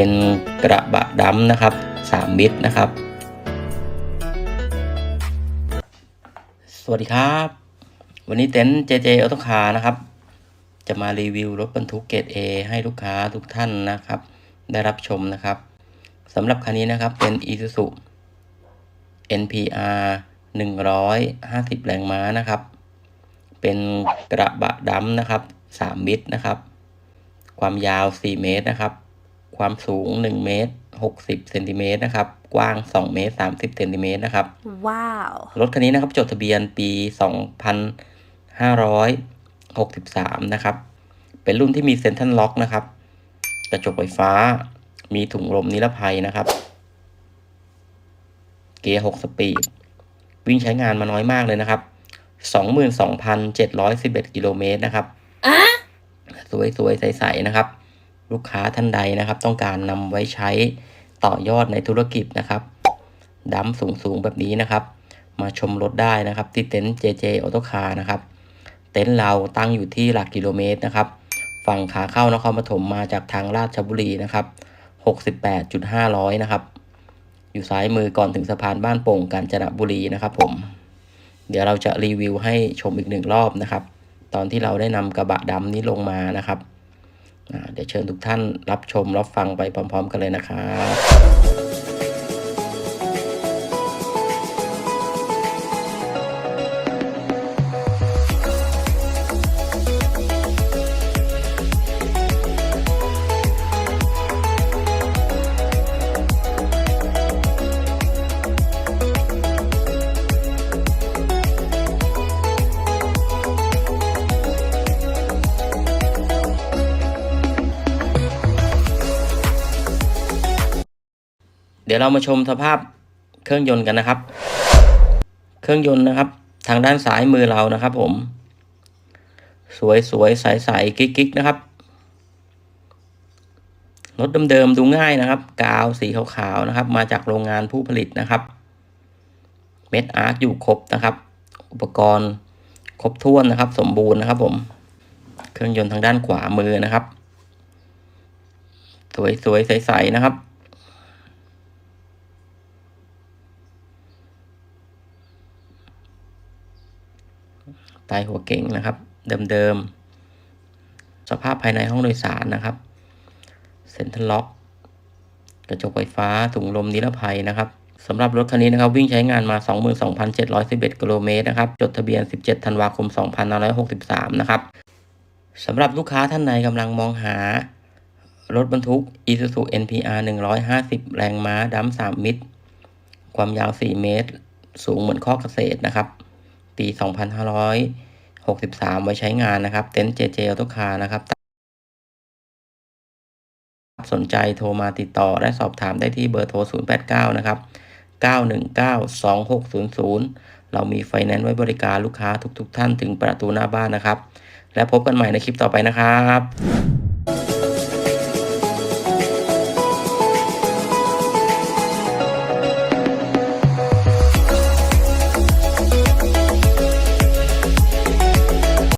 เป็นกระบะดำนะครับสามมิตรนะครับ สวัสดีครับ วันนี้เต็นท์ JJ a u t o c a r นะครับ จะมารีวิวรถบรรทุกเกรด A ให้ลูกค้าทุกท่านนะครับ ได้รับชมนะครับสำหรับคันนี้นะครับเป็น Isuzu NPR 150 แรงม้านะครับ เป็นกระบะดำนะครับ 3 มิตรนะครับ ความยาว 4 เมตรนะครับ ความสูง 1 เมตร 60เซนติเมตรนะครับ กว้าง 2 เมตร 30เซนติเมตรนะครับ ว้าว รถคันนี้นะครับ จดทะเบียนปี 2563 นะครับ เป็นรุ่นที่มีเซ็นทรัลล็อกนะครับ กระจกไฟฟ้า มีถุงลมนิรภัยนะครับ เกียร์ 6 สปีด วิ่งใช้งานมาน้อยมากเลยนะครับ 22,711 กิโลเมตรนะครับ สวยๆ ใสๆ นะครับ ลูกค้าท่านใดนะครับ ต้องการนำไว้ใช้ต่อยอดในธุรกิจนะครับดัมสูงๆแบบนี้นะครับ มาชมรถได้นะครับ ที่เต็นท์ JJ Auto Car นะครับ เต็นท์เราตั้งอยู่ที่หลักกิโลเมตรนะครับ ฝั่งขาเข้านครปฐมมาจากทางราชบุรีนะครับ68.500นะครับ อยู่ซ้ายมือก่อนถึงสะพานบ้านโป่งกาญจนบุรีนะครับ ผม เดี๋ยวเราจะรีวิวให้ชมอีกหนึ่งรอบนะครับ ตอนที่เราได้นำกระบะดำนี้ลงมานะครับ เดี๋ยวเชิญทุกท่านรับชมรับฟังไปพร้อม ๆ กันเลยนะครับ เดี๋ยวเรามาชมสภาพเครื่องยนต์กันนะครับ เครื่องยนต์นะครับ ทางด้านซ้ายมือเรานะครับ ผม สวยสวยใสใสกิ๊กกิ๊กนะครับรถเดิมๆดูง่ายนะครับ กาวสีขาวๆนะครับ มาจากโรงงานผู้ผลิตนะครับ เม็ดอาร์คอยู่ครบนะครับ อุปกรณ์ครบถ้วนนะครับ สมบูรณ์นะครับ ผม เครื่องยนต์ทางด้านขวามือนะครับ สวยสวยใสๆนะครับ ใต้หัวเก๋งนะครับ เดิมๆ สภาพภายในห้องโดยสารนะครับ เซ็นทรัลล็อก กระจกไฟฟ้าถุงลมนิรภัยนะครับสำหรับรถคันนี้นะครับวิ่งใช้งานมา 22,711 กิโลเมตรนะครับจดทะเบียน 17 ธันวาคม 2563 นะครับสำหรับลูกค้าท่านใดกำลังมองหารถบรรทุก Isuzu NPR 150 แรงม้าดัม3มิตร ความยาว 4 เมตร สูงเหมือนข้อเกษตรนะครับ ปี 2563 ไว้ใช้งานนะครับ เต็นท์ JJ Auto Car นะครับ สนใจโทรมาติดต่อและสอบถามได้ที่เบอร์โทร 089 นะครับ 919 2600 เรามีไฟแนนซ์ไว้บริการลูกค้าทุกๆทท่านถึงประตูหน้าบ้านนะครับ และพบกันใหม่ในคลิปต่อไปนะครับ